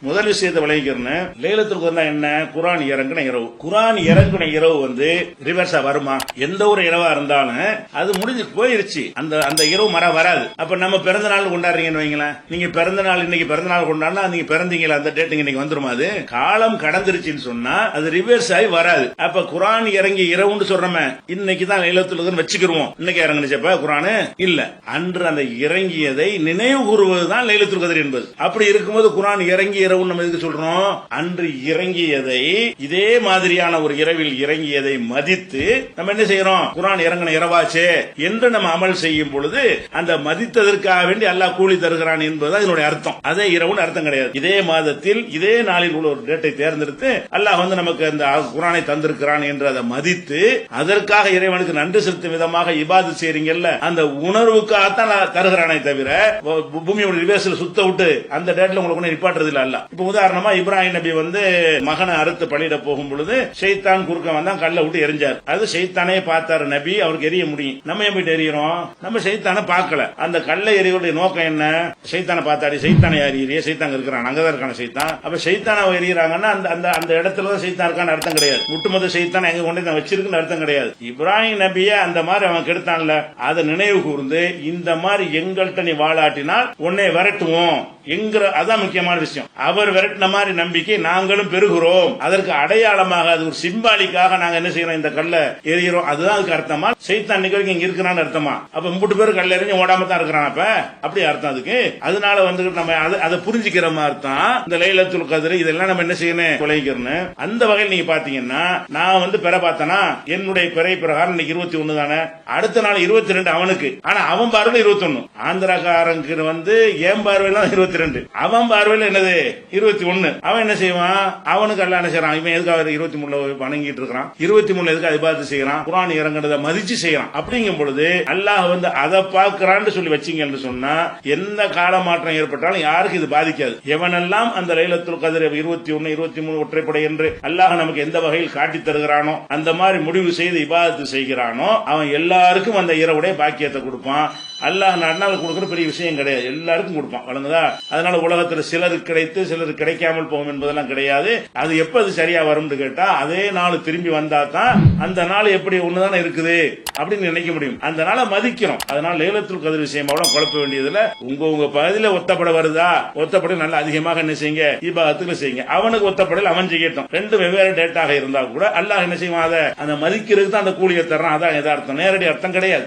முதல் விஷயத்தை விளைவிக்கிறேன்னு லேலத்தில் என்ன? குரான் இறங்குன இரவு. குரான் இறங்குன இரவு வந்து ரிவர்ஸா வருமா? எந்த ஒரு இரவா இருந்தாலும் அது முடிஞ்சு போயிருச்சு. அந்த அந்த இரவு மர வராது. அப்ப நம்ம பிறந்த நாள் கொண்டாடுறீங்கன்னு வைங்களேன். நீங்க பிறந்த நாள் இன்னைக்கு பிறந்த நாள் கொண்டாடினா நீங்க பிறந்தீங்களா? அந்த டேட் இன்னைக்கு வந்துருமா அது? காலம் கடந்துருச்சுன்னு சொன்னா அது ரிவர்ஸ் ஆகி வராது. அப்ப குரான் இறங்கி இரவுன்னு சொல்றமே இன்னைக்கு தான் லைலத்துல் வச்சுக்கிருவோம். இன்னைக்கு இறங்குனுச்சப்ப குரானு? இல்ல. அன்று அந்த இறங்கியதை நினைவு கூறுவதுதான் லேலத்தில் கதிர் என்பது. அப்படி இருக்கும்போது குரான் இறங்கி இரவுன்னு நம்ம எதுக்கு சொல்றோம்? அன்று இறங்கியதை இதே மாதிரியான ஒரு இரவில் இறங்கியதை மதித்து நம்ம என்ன செய்யறோம்? குரான் இறங்கின இரவாச்சே என்று நம்ம அமல் செய்யும் பொழுது அந்த மதித்ததற்காக வேண்டி அல்லாஹ் கூலி தருகிறான் என்பது இதனுடைய அர்த்தம். அதே இரவுன்னு அர்த்தம் கிடையாது. இதே மாதத்தில் இதே நாளில் உள்ள ஒரு டேட்டை தேர்ந்தெடுத்து அல்லாஹ் வந்து நமக்கு அந்த குரானை தந்திருக்கிறான் என்று அதை மதித்து அதற்காக இறைவனுக்கு நன்றி செலுத்தும் விதமாக இபாது செய்றீங்கல்ல அந்த உணர்வுக்காகத்தான் நான் தருகிறானே தவிர பூமியோட ரிவேர்ஸ்ல சுத்த விட்டு அந்த டேட்ல உங்களுக்கு நிப்பாட்டுறது இல்ல அல்ல இப்ப உதாரணமா இப்ராஹிம் நபி வந்து மகனை அறுத்து பலியிட போகும் பொழுது ஷைத்தான் குறுக்க வந்தா கல்ல விட்டு எரிஞ்சார். அது ஷைத்தானே பார்த்தாரு நபி அவருக்கு எரிய முடியும். நம்ம ஏன் போயிட்டு எரியறோம்? நம்ம ஷைத்தானை பார்க்கல. அந்த கல்ல எரியுடைய நோக்கம் என்ன? ஷைத்தானை பார்த்தாடி ஷைத்தானை எரியறிய சைத்தாங்க இருக்கிறான். அங்கதான் இருக்கான ஷைத்தான். அப்ப ஷைத்தானை எரியறாங்கன்னா அந்த அந்த அந்த இடத்துல தான் ஷைத்தான் இருக்கான்னு அர்த்தம் கிடையாது. ஒட்டுமொத்த ஷைத்தான் எங்க கொண்டு நான் வச்சிருக்குன்னு அர்த்தம் கிடையாது. இப்ராஹிம் நபிய அந்த மாதிரி அவன் கெடுத்தான்ல. அதை நினைவு கூர்ந்து இந்த மாதிரி எங்கள்கிட்ட நீ வாழாட்டினால் உன்னை விரட்டுவோம். என்கிற அதான் முக்கியமான விஷயம். அவர் விரட்டின மாதிரி நம்பிக்கை நாங்களும் பெறுகிறோம். அதற்கு அடையாளமாக அது ஒரு சிம்பாலிக்காக நாங்க என்ன செய்யறோம்? இந்த கல்ல எறிகிறோம். அதுதான் அதுக்கு அர்த்தமா? சைத்தான் நிகழ்ச்சி இங்க இருக்கிறான்னு அர்த்தமா? அப்ப மூட்டு பேர் கல்ல எறிஞ்சு ஓடாம தான் இருக்கிறான் அப்ப. அப்படி அர்த்தம் அதுக்கு. அதனால வந்து நம்ம அதை- அதை புரிஞ்சுக்கிற மாதிரி தான் இந்த லைலத்துல் கதிர் இதெல்லாம் நம்ம என்ன செய்யணும்? குலைக்கிறனு அந்த வகையில் நீங்க பாத்தீங்கன்னா நான் வந்து பெற பார்த்தனா என்னுடைய பிறை பிரகாரம் இன்னைக்கு இருபத்தி ஒண்ணு தானே? அடுத்த நாள் இருபத்தி ரெண்டு அவனுக்கு. ஆனா அவன் பார்வையில இருபத்தி ஒண்ணு ஆந்திராக்காரங்க வந்து என் பார்வையில இருபத்தி ரெண்டு. அவன் பார்வையில் என்னது? இருபத்தி ஒண்ணு. அவன் என்ன செய்வான்? அவனுக்கு அல்ல என்ன செய்யறான் இவன் எதுக்காக இருபத்தி மூணுல வணங்கிட்டு இருக்கிறான்? இருபத்தி மூணுல எதுக்கு அதை செய்யறான் குரான் இறங்குறத மதிச்சு செய்யறான் அப்படிங்கும் பொழுது அல்லாஹ் வந்து அதை பார்க்கறான்னு சொல்லி வச்சீங்கன்னு சொன்னா எந்த கால மாற்றம் ஏற்பட்டாலும் யாருக்கு இது பாதிக்காது. எவனெல்லாம் அந்த லைலத்துல் கதிர இருபத்தி ஒன்னு இருபத்தி மூணு ஒற்றைப்படை என்று அல்லாஹ் நமக்கு எந்த வகையில் காட்டி தருகிறானோ அந்த மாதிரி முடிவு செய்து இபாதத்து செய்கிறானோ அவன் எல்லாருக்கும் அந்த இரவுடைய பாக்கியத்தை கொடுப்பான். அல்லாஹ் நன்னால் கொடுக்குற பெரிய விஷயம் கிடையாது. எல்லாருக்கும் கொடுப்பான். வழங்குதா அதனால உலகத்துல சிலருக்கு கிடைத்து சிலருக்கு கிடைக்காமல் போகும் என்பதெல்லாம் கிடையாது. அது எப்ப அது சரியா வரும்னு கேட்டா அதே நாள் திரும்பி வந்தா தான் அந்த நாள் எப்படி ஒண்ணுதானே இருக்குது அப்படின்னு நினைக்க முடியும். அந்த நாளை மதிக்கிறோம் அதனால லேலத்துல் கதிர் விஷயமா குழப்ப வேண்டியதுல உங்க உங்க பகுதியில ஒத்தப்பட வருதா? ஒத்தப்பட நல்லா அதிகமாக என்ன செய்யுங்க? இபாதத்துல செய்யுங்க. அவனுக்கு ஒத்தப்படையில் அவன் செய்யட்டும் ரெண்டு வெவ்வேறு டேட்டாக இருந்தா கூட அல்லாஹ் என்ன செய்வான் அதை? அந்த மதிக்கிறதுக்கு தான் அந்த கூலியை தர்றான். அதான் எதார்த்தம் நேரடி அர்த்தம் கிடையாது.